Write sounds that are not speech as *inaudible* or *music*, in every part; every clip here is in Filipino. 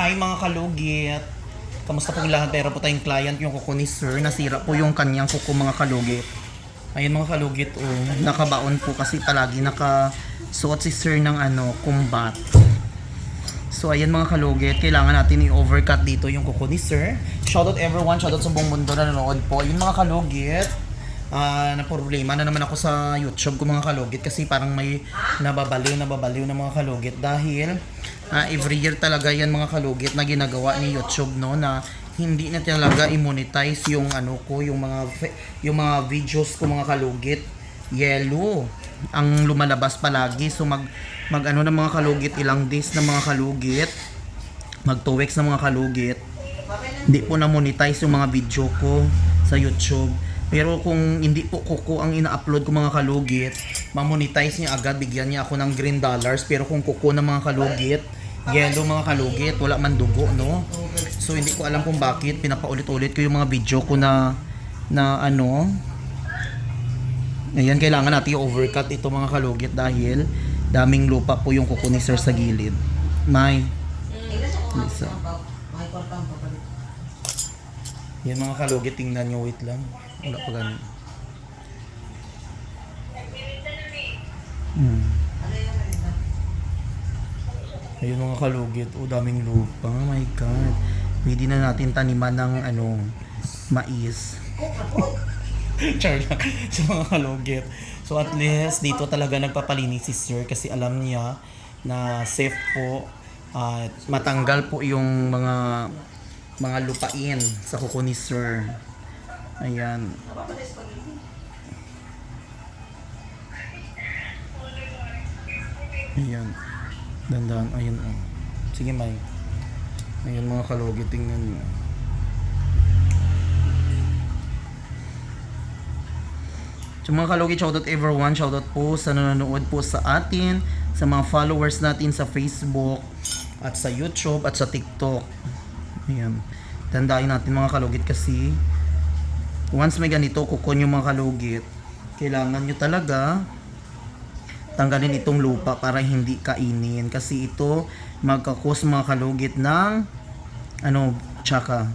Hi mga kalugit. Kamusta po lahat? Pero po tayong client, yung kuko ni Sir. Nasira po yung kanyang kuko mga kalugit. Ayun mga kalugit, oh. Nakabaon po kasi palagi nakasuot si Sir ng ano, combat. So ayan mga kalugit, kailangan natin i-overcut dito yung kuko ni Sir. Shoutout everyone, shoutout sa buong mundo na nanonood po. Ayun mga kalugit, ah na problema na naman ako sa YouTube ko mga kalugit kasi parang may nababaliw nababaliw na mga kalugit. Dahil ah, every year talaga yan mga kalugit na ginagawa ni YouTube no na hindi na talaga i-monetize yung ano ko yung mga yung mga videos ko mga kalugit. Yellow ang lumalabas palagi. So mag mag ano ng mga kalugit ilang days ng mga kalugit mag 2 weeks ng mga kalugit hindi po na monetize yung mga video ko sa YouTube. Pero kung hindi po kuko ang ina-upload ko mga kalugit, ma-monetize niya agad, bigyan niya ako ng green dollars. Pero kung kuko ng mga kalugit, yellow mga kalugit, wala man dugo, no? So hindi ko alam kung bakit pinapaulit-ulit ko yung mga video ko na na ano. Ayan, kailangan natin i-overcut ito mga kalugit dahil daming lupa po yung kuko ni Sir sa gilid. May. Isa. Yan mga kalugit, tingnan nyo, wait lang. Wala pa ganun. Hmm. Ayun mga kalugit, oh daming lupa. Oh my God. Pwede na natin taniman ng ano, mais. *laughs* Char lang sa mga kalugit. So at least dito talaga nagpapalinis si Sir kasi alam niya na safe po at matanggal po yung mga mga lupain sa kuko ni Sir. Ayan. Ayan. Dandan. Ayan. Oh. Sige, May. Ayan mga kalugit. Tingnan nyo. So mga kalugit, shoutout everyone. Shoutout po sa nanonood po sa atin, sa mga followers natin sa Facebook, at sa YouTube, at sa TikTok. Ayan. Tandaan natin mga kalugit kasi once may ganito, kukon yung mga kalugit, kailangan nyo talaga tanggalin itong lupa para hindi kainin. Kasi ito magkakos mga kalugit ng ano tsaka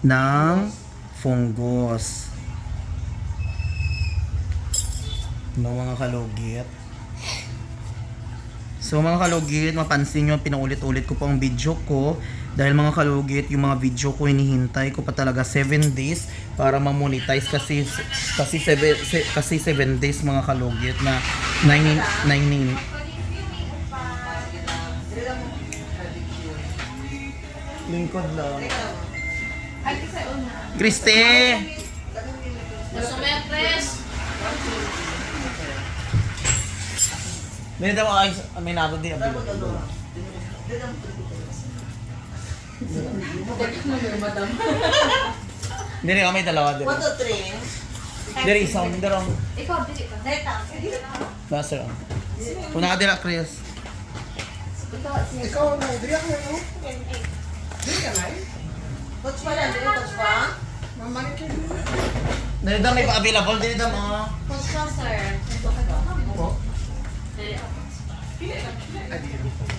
ng fungus. No mga kalugit. So mga kalugit, mapansin nyo, pinaulit-ulit ko po ang video ko dahil mga kalugit, yung mga video ko hinihintay ko pa talaga 7 days para ma-monetize kasi kasi 7 kasi 7 days mga kalugit na 9 9 Lingkod lang. Kriste! Sumepres! May daw ay may nado di abilo. Dili kami dalawa dili. One, two, three. Dili isa ang dalawa. Ikaw, dili ka. Nasa. Una ka dila Chris. Ikaw na, dili ako na, no? Dili ka na, eh? Coach pa lang, dili coach pa? Mamanikin mo. Dili daw may pa available dili daw mga. Coach ka, sir. Dili ako.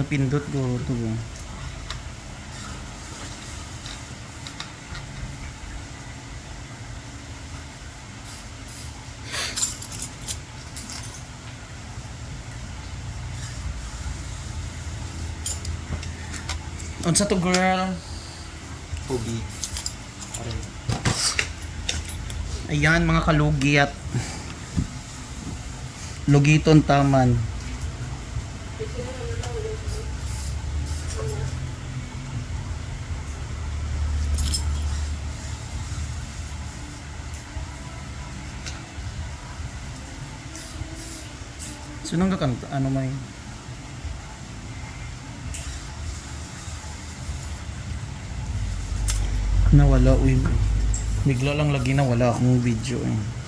Napindot ko to. Unsa to girl? Pogi. Ayan mga kalugiat. Lugiton taman. Sunang kakanta, ano may? Nawala, uy. Bigla lang lagi na wala akong video eh.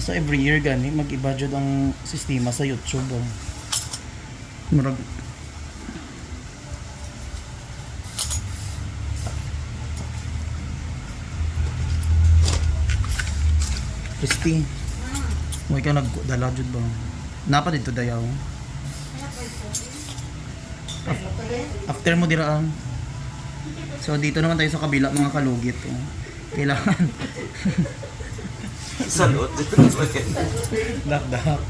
Basta every year gani mag-iba jud ang sistema sa YouTube. Oh. Murag Christy, mo ikaw nagdala jud ba? Napa dito dayaw? Af- After mo dira ang So dito naman tayo sa kabila mga kalugit. Oh. Kailangan *laughs* Salot. Dakdak.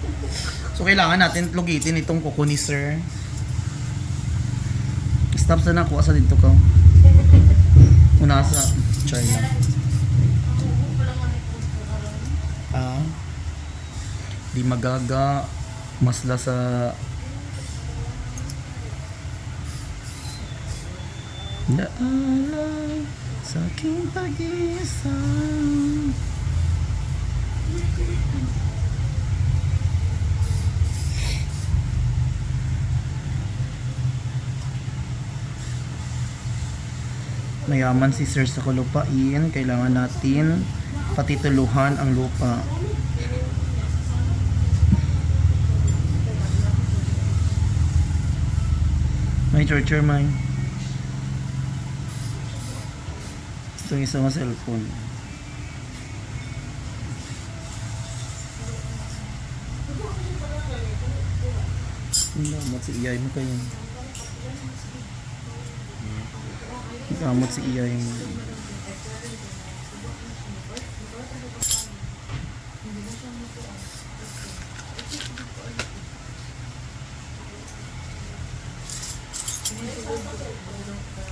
So kailangan natin lugitin itong kuko ni sir. Stop sa nakuha sa dito ka. Una sa China. Ah. Di magaga masla sa Daalan sa aking pag-isa mayaman si sir sa kalupain, kailangan natin patituluhan ang lupa. May charger may. Ito yung isang cellphone. Salamat si Iyay mo kayo. Gamot si Iyay.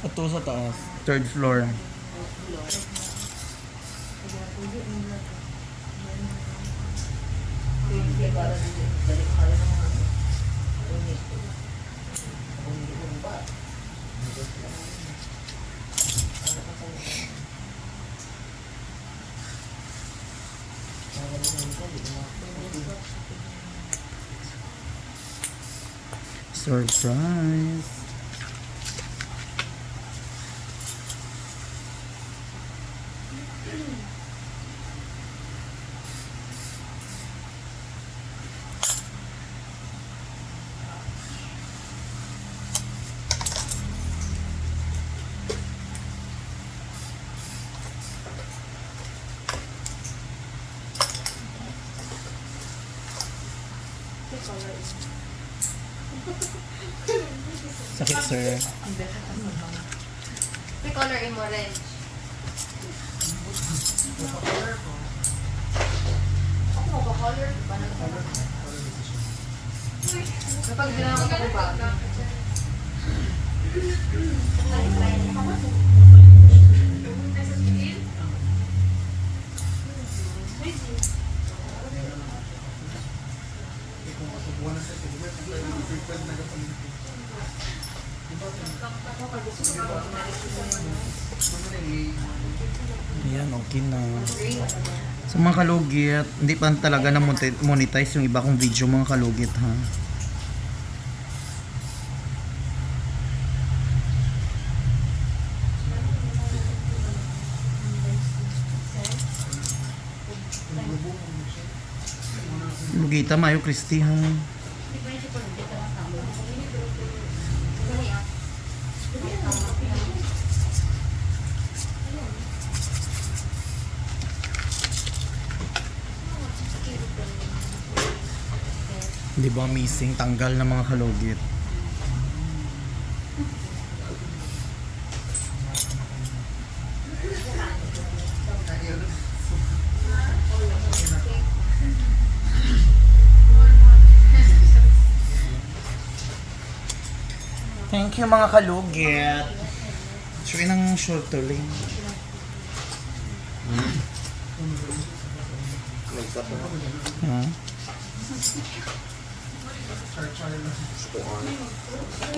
Ito sa taas. Third floor. Surprise! Sakit sir. The color in orange. Ako mo ba color? Ba na color? Kapag ginawa ko ba? Okay na. Sa mga kalugit, hindi pa talaga na monetize yung iba kong video mga kalugit ha. Lugita mayo Christy ha. Di ba missing tanggal ng mga kalugit? Thank you mga kalugit. Sure ng short tuloy. Ha?